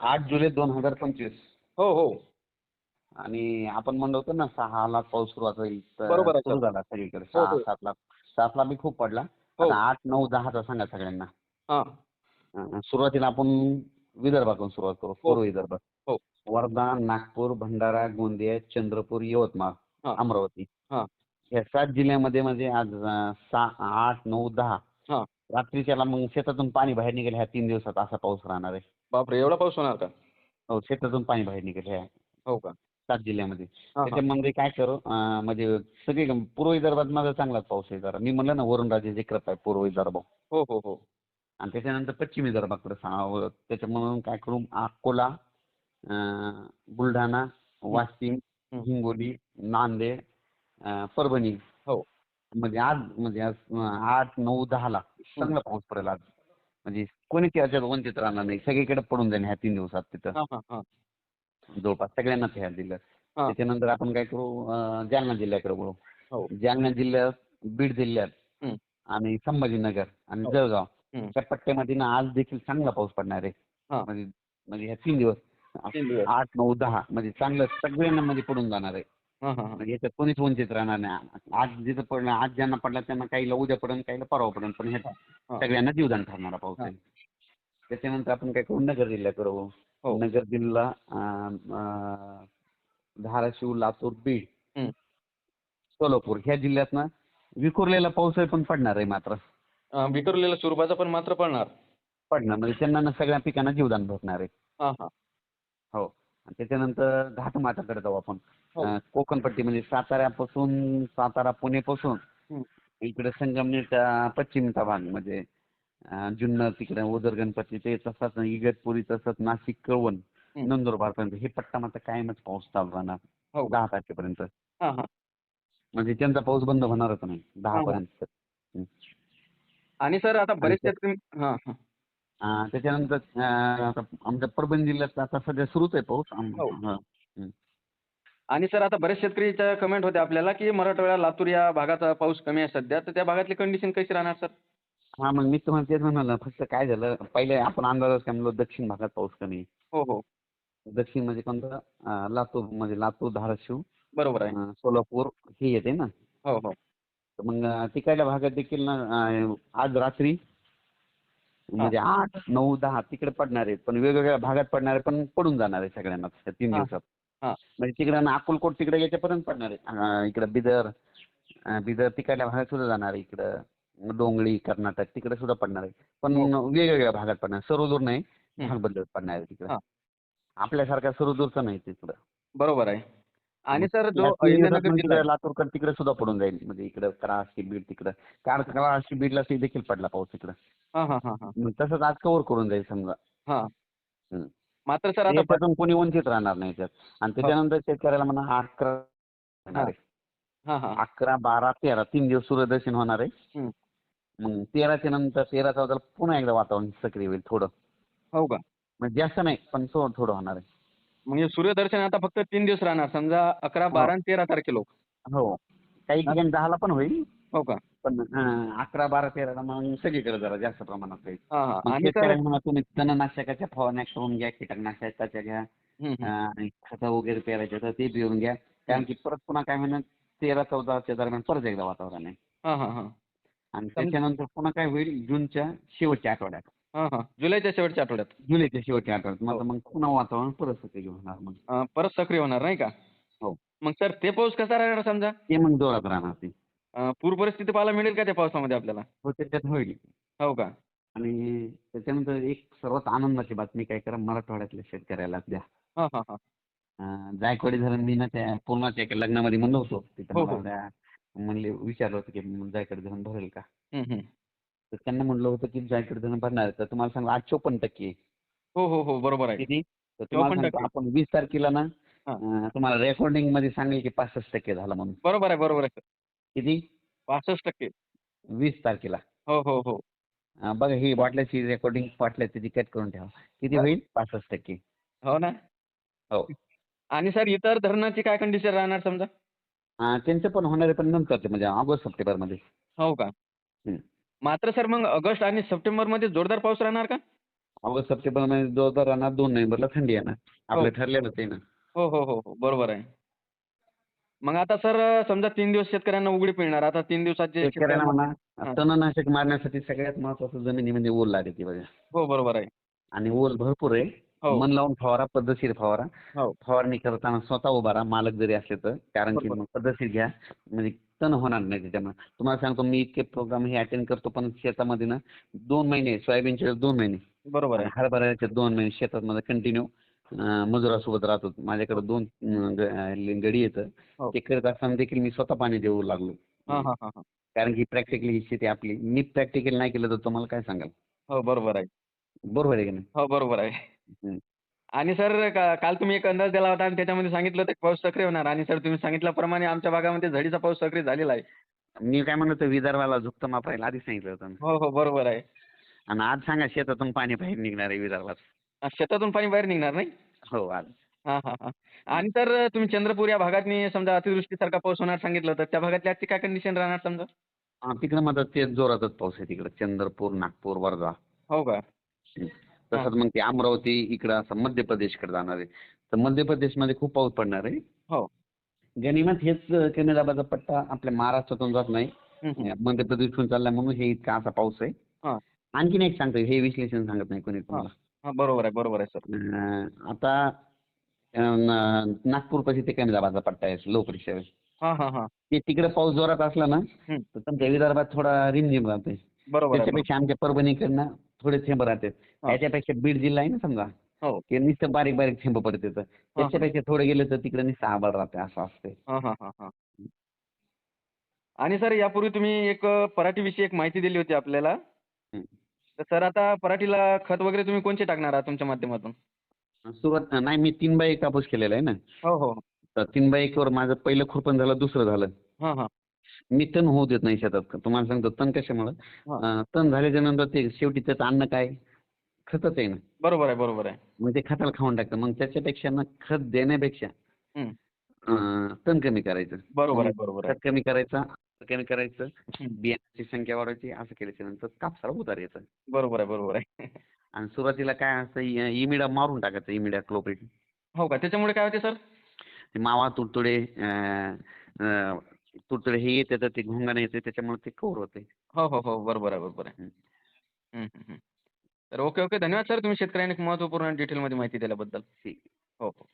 आठ जुलै दोन हजार पंचवीस हो हो आणि आपण म्हणलो होतो ना सहा लाख पाऊस सुरुवात होईल तर बरोबर आहे, सुरू. झाला सगळीकडे हो, सहा हो. सात लाख सात लाख बी खूप पडला हो. आता आठ नऊ दहाचा सांगा सगळ्यांना हां अं, सुरुवातीला आपण विदर्भातून सुरुवात करू पूर्व विदर्भ हो. वर्धा नागपूर भंडारा गोंदिया चंद्रपूर यवतमाळ हां. अमरावती हां. या सात जिल्ह्यामध्ये म्हणजे आज अं, सहा आठ नऊ दहा हां. रात्रीच्याला मग शेतातून पाणी बाहेर निघेल ह्या तीन दिवसात असा पाऊस राहणार आहे बापरे एवढा पाऊस होणार का? हो शेतातून पाणी बाहेर निघेल ह्या हो का? सात जिल्ह्यामध्ये. हां, हां. त्याच्यामध्ये काय करू अं, म्हणजे सगळी पूर्व विदर्भात माझा चांगलाच पाऊस आहे जरा. मी म्हणलं ना वरुणराजे कृपा आहे पूर्व विदर्भ. हो हो हो. आणि त्याच्यानंतर पश्चिम विदर्भाकडे सांगावं त्याच्यामुळं काय करू अकोला अं, बुलढाणा वाशिम हं. हिंगोली नांदेड अं, परभणी. हो. म्हणजे आज म्हणजे आज अं, आठ नऊ दहाला चांगला पाऊस पडेल आज. म्हणजे कोणीच याच्यात वंचित राहणार नाही सगळीकडे पडून जाईल ह्या तीन दिवसात तिथं जवळपास सगळ्यांनाच ह्या जिल्ह्यात. त्याच्यानंतर आपण काय करू जालना जिल्ह्याकडे वळू हो. जालना जिल्ह्यात बीड जिल्ह्यात. आणि संभाजीनगर आणि हो. जळगाव. त्या पट्ट्यामध्ये ना आज देखील चांगला पाऊस पडणार आहे. म्हणजे म्हणजे ह्या तीन दिवस तीन दिवस आठ नऊ दहा म्हणजे चांगलं सगळ्यांना म्हणजे पडून जाणार आहे हां हां हां. म्हणजे याच्यात कोणीच वंचित राहणार नाही. आज जिथं पडलं आज ज्यांना पडला त्यांना काहीला उद्या पडेल काहीला परवा पडेल पण ह्याचा हां. सगळ्यांना जीवदान ठरणारा पाऊस आहे त्याच्यानंतर आपण काय करू? नगर जिल्ह्याकडे वळू. हो. नगर जिल्हा धाराशिव लातूर बीड. सोलापूर ह्या जिल्ह्यात ना विखुरलेला पाऊस आहे पण पडणार आहे मात्र. अं, विखुरलेल्या स्वरूपाचा पण मात्र पडणार. पडणार. म्हणजे त्यांना सगळ्या पिकांना जीवदान भेटणार आहे. हो. आणि त्याच्यानंतर घाटमाथ्याकडे जाऊ आपण हो. अं, कोकणपट्टी म्हणजे साताऱ्यापासून सातारा पुणेपासून हं. इकडे संगमनेरच्या पश्चिमचा भाग म्हणजे अं, जुन्नर तिकडे ओझर गणपती ते तसंच इगतपुरी तसंच नाशिक कळवण. नंदुरबार पर्यंत हे पट्टा मात्र कायमच पाऊस चालू राहणार हो. दहा तारखेपर्यंत हां हां म्हणजे त्यांचा पाऊस बंद होणारच नाही दहा. पर्यंत आणि सर आता बरेच शेतकरी हां हां त्याच्यानंतर आमच्या परभणी जिल्ह्यात आता सध्या सुरूच आहे पाऊस. हो. आणि सर आता बरेच शेतकरीच्या कमेंट होते आपल्याला की मराठवाडा लातूर या भागाचा पाऊस कमी आहे सध्या. तर त्या भागातली कंडिशन कशी राहणार सर? हा मग मी तुम्हाला तेच म्हणाल फक्त काय झालं पहिले आपण अंदाजच काय म्हणलो दक्षिण भागात पाऊस कमी आहे. हो हो. दक्षिण म्हणजे कोणतं? लातूर म्हणजे लातूर धाराशिव बरोबर आहे. सोलापूर हे येते ना. हो हो. मग तिकडल्या भागात देखील ना आज रात्री म्हणजे आठ नऊ दहा तिकडे पडणार आहेत. पण वेगवेगळ्या भागात पडणार आहे पण पडून जाणार आहे सगळ्यांना त्या तीन हा. दिवसात. हा. म्हणजे तिकडे ना अक्कलकोट तिकडे याच्यापर्यंत पडणार आहे इकडं बिदर बिदर तिकडल्या भागात सुद्धा जाणार आहे इकडं. डोंगळी कर्नाटक तिकडे सुद्धा पडणार आहे पण वेगवेगळ्या भागात पडणार सर्वदूर नाही हं. भाग बदलत पडणार आहे तिकडे. हा. आपल्यासारखा सर्वदूरचं नाही तिकडं. बरोबर आहे. आणि सर जो अहिल्यानगर मग जिल्हा तिकडे लातूरकर तिकडे सुद्धा पडून जाईल. म्हणजे इकडे कराशी बीड तिकडं. कारण कराशी बीडला देखील पडला पाऊस तिकडं हां हां हां हां. मग तसंच आज कव्हर करून जाईल समजा. हां. हं. मात्र सर आता याच्यातून कोणी वंचित राहणार नाही त्यात आणि त्याच्यानंतर शेतकऱ्याला म्हणा अकरा. हां हां. अकरा बारा तेरा तीन दिवस सूर्यदर्शन होणार आहे. हं. मग तेराच्या नंतर तेरा चौदा पुन्हा एकदा वातावरण सक्रिय होईल थोडं. हो का? म्हणजे जास्त नाही पण थोडं होणार आहे. म्हणजे सूर्यदर्शन आता फक्त तीन दिवस राहणार. समजा अकरा बारा आणि तेरा तारखेला हो. काही ठिकाणी दहाला पण होईल. हो का? पण अकरा बारा तेराला मग सगळीकडे जरा जास्त प्रमाणात होईल. हां हां. आणि तुम्ही तणनाशकाच्या फवारण्या करून घ्या कीटकनाशकाच्या घ्या हं, हं. आणि खतं वगैरे पेरायचे तर ते पिऊन घ्या. कारण की परत पुन्हा काय म्हणा तेरा चौदाच्या दरम्यान परत एकदा वातावरण आहे. हां हां हां. आणि त्याच्यानंतर पुन्हा काय होईल? जूनच्या शेवटच्या आठवड्यात. हां हां. जुलैच्या शेवटच्या आठवड्यात. जुलैच्या शेवटच्या आठवड्यात. मग पुन्हा वातावरण परत सक्रिय होणार मग. अं, परत सक्रिय होणार नाही का? हो. मग सर ते पाऊस कसा राहणार समजा? ते मग जोरात राहणार ते. अं, पूर परिस्थिती पाहायला मिळेल का त्या पावसामध्ये आपल्याला? हो त्याच्यात होईल. हो का? आणि त्याच्यानंतर एक सर्वात आनंदाची बातमी काय करा मराठवाड्यातल्या शेतकऱ्याला द्या. हां हां हां. अं, जायकवाडी धरण मी ना त्या पूर्णाच्या एका लग्नामध्ये म्हणलो होतो. तिथं हो, मला हो. त्या म्हणले विचारलं होतं की जायकवाडी धरण भरेल का? हं, हं. तर त्यांना म्हणलं होतं की जायकवाडी धरण भरणार. तर तुम्हाला सांगलं आज चोपन्न टक्के. हो हो हो बरोबर आहे. किती? तर तुम्हाला 54% सांगतो आपण वीस तारखेला ना तुम्हाला रेकॉर्डिंगमध्ये सांगेल की पासष्ट टक्के झालं म्हणून. बरोबर आहे बरोबर आहे किती? पासष्ट टक्के. वीस तारखेला. हो हो हो. बघा ही बाटल्याची रेकॉर्डिंग बाटल्या त्याची कट करून ठेवा. किती. होईल? पासष्ट टक्के. हो ना? हो. आणि सर इतर धरणाची काय कंडिशन राहणार समजा? त्यांचं पण होणार आहे पण नंतर म्हणजे ऑगस्ट सप्टेंबरमध्ये हो का. मात्र सर मग ऑगस्ट आणि सप्टेंबरमध्ये जोरदार पाऊस राहणार का? ऑगस्ट सप्टेंबरमध्ये जोरदार राहणार. दोन नोव्हेंबरला थंडी येणार. आपलं ठरलेलंच आहे ना. हो हो हो हो. बरोबर आहे. मग आता सर समजा तीन दिवस शेतकऱ्यांना उघडी पिळणार आता तीन दिवसात जे शेतकऱ्यांना म्हणा तणनाशक मारण्यासाठी सगळ्यात महत्वाचं जमिनीमध्ये ओल लागते बघा. हो बरोबर आहे. आणि ओल भरपूर आहे. हो. मन लावून फवारा पद्धतशीर फवारा. हो. फवारणी करताना स्वतः उभा राहा मालक जरी असले तर. कारण की पद्धतशीर घ्या. म्हणजे तण होणार नाही त्याच्यामुळे. तुम्हाला सांगतो मी इतके प्रोग्राम हे अटेंड करतो पण शेतामध्ये ना दोन महिने सोयाबीनचे दोन महिने. बरोबर आहे. हरभऱ्याचे दोन महिने शेतात मध्ये कंटिन्यू मजुरासोबत राहतो. माझ्याकडे दोन गडी येतं हो. ते करत असताना देखील मी स्वतः पाणी देऊ लागलो. कारण की प्रॅक्टिकली ही शेती आपली. मी प्रॅक्टिकल नाही केलं तर तुम्हाला काय सांगाल? हो बरोबर आहे. बरोबर आहे की नाही? हो बरोबर आहे. आणि सर का- काल तुम्ही एक अंदाज दिला होता आणि त्याच्यामध्ये सांगितलं होतं की पाऊस सक्रिय होणार. आणि सर तुम्ही सांगितल्याप्रमाणे आमच्या भागामध्ये झडीचा पाऊस सक्रिय झालेला आहे. मी काय म्हणतो विदर्भाला झुकतं मापायला आधी सांगितलं होतं. हो हो बरोबर आहे. आणि आज सांगा शेतातून पाणी बाहेर निघणार आहे विदर्भात. अं, शेतातून पाणी बाहेर निघणार नाही? हो आज. हा हा हा. आणि सर तुम्ही चंद्रपूर या भागातनी समजा अतिवृष्टीसारखा पाऊस होणार सांगितलं होतं. त्या भागातली आजची काय कंडिशन राहणार समजा? हा, तिकडे मग ते जोरातच पाऊस आहे तिकडे. चंद्रपूर नागपूर वर्धा. हो का? तसंच मग ते अमरावती इकडं असं मध्य प्रदेशकडे जाणार. आहे तर मध्य प्रदेशमध्ये खूप पाऊस पडणार आहे. हो. गनिमत हेच कमी दाबाचा पट्टा आपल्या महाराष्ट्रातून जात नाही. मध्य प्रदेशहून चाललाय म्हणून हे इतका असा पाऊस आहे. आणखीन एक सांगतो हे विश्लेषण सांगत नाही कोणी तुम्हाला. बरोबर आहे बरोबर आहे सर. आता नागपूर पाशी ते कमी दाबाचा पट्टा आहे लो प्रेशर हा हा हा. ते तिकडे पाऊस जोरात असला ना. तर तुमच्या विदर्भात थोडा रिमझिम राहते बरोबर आहे त्याच्यापेक्षा आमच्या परभणीकडनं थोडे थेंब राहतात. त्याच्यापेक्षा बीड जिल्हा आहे ना समजा हो. ते नुसतं बारीक बारीक थेंब पडते त्याच्यापेक्षा थोडे गेले तर तिकडे नुसतं आभाळ राहते असं असते आणि सर यापूर्वी तुम्ही एक पराठीविषयी एक माहिती दिली होती आपल्याला. तर सर आता पराठीला खत वगैरे तुम्ही कोणते टाकणार आहात तुमच्या माध्यमातून? सुरुवात नाही मी तीन बाय एक कापूस केलेला आहे ना. हो हो. तर तीन बाय एकवर माझं पहिलं खुरपण झालं दुसरं झालं. मी तण होऊ देत नाही शेतात. तुम्हाला सांगतो तण कशामुळं? तण झाल्याच्यानंतर ते शेवटी त्याचं अन्न काय? खतच आहे ना. बरोबर आहे बरोबर आहे. मग ते खताला खाऊन टाकतं. मग त्याच्यापेक्षा ना खत देण्यापेक्षा तण कमी करायचं. बरोबर आहे बरोबर आहे. खत कमी करायचं कमी करायचं हम्म. बियाण्याची संख्या वाढवायची असं केल्याच्यानंतर कापसाला उतार यायचं. बरोबर आहे बरोबर आहे. आणि सुरुवातीला काय असतं इमिडा मारून टाकायचं इमिडा क्लोप्रिट. हो का? त्याच्यामुळे काय होते सर? मावा तुडतुडे तुडतुडे हे येते तर ते घोंगाने येते त्याच्यामुळे ते कव्हर होते. हो हो हो. बरोबर आहे बरोबर आहे. हम्म. हम्म, हम्म, हम्म. तर ओके ओके. धन्यवाद सर. तुम्ही शेतकऱ्यांनी एक महत्त्वपूर्ण डिटेलमध्ये माहिती दिल्याबद्दल. ठीक. हो हो.